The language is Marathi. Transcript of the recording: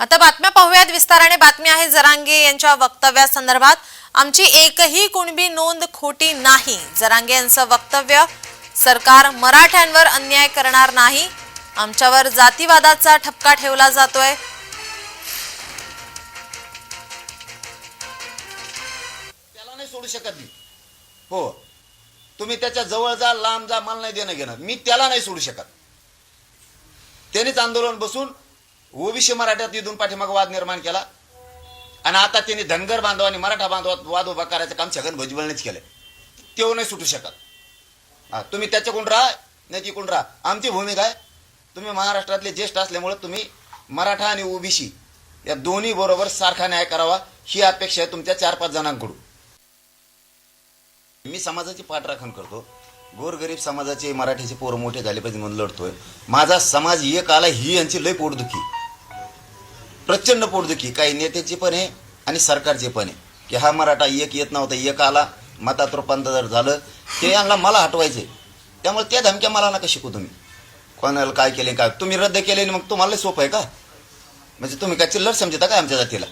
आता बातम्या पाहूयात. विस्ताराने बातमी आहे जरांगे यांच्या वक्तव्यासंदर्भात. आमची एकही कुणबी नोंद खोटी नाही. जरांगे यांचं वक्तव्य सरकार मराठ्यांवर अन्याय करणार नाही. आमच्यावर जातीवादाचा ठपका ठेवला जातोय. त्याला नाही सोडू शकत मी. हो. तुम्ही त्याच्याजवळ जा लांब जा मला नाही देणं घेणं मी त्याला नाही सोडू शकत. त्यानेच आंदोलन बसून ओबीसी मराठ्यात इथून पाठीमाग वाद निर्माण केला. आणि आता त्यांनी धनगर बांधव आणि मराठा बांधवात वाद उभा करायचं काम छगन भुजबळनेच केलंय. तेव नाही सुटू शकत. हा तुम्ही त्याच्याकडून राहा नाही तिकडून राहा. आमची भूमिका आहे. तुम्ही महाराष्ट्रातले ज्येष्ठ असल्यामुळे तुम्ही मराठा आणि ओबीसी या दोन्ही बरोबर सारखा न्याय करावा ही अपेक्षा आहे तुमच्या चार पाच जणांकडून. मी समाजाची पाठराखण करतो. गोरगरीब समाजाचे मराठीचे पोरं मोठे झाले पाहिजे म्हणून लढतोय. माझा समाज एक आला ही यांची लय पोटदुखी. प्रचंड पोटदुखी काही नेत्याची पण आहे आणि सरकारचे पण आहे. की हा मराठा एक येत नव्हता एक आला मतात रूपांतर झालं. ते यांना मला हटवायचे. त्यामुळे त्या धमक्या मला नका शिकू तुम्ही. कोणाला काय केले काय? तुम्ही रद्द केले आणि मग तुम्हाला सोपं आहे का? म्हणजे तुम्ही काय चिल्लर समजता काय आमच्या जातीला?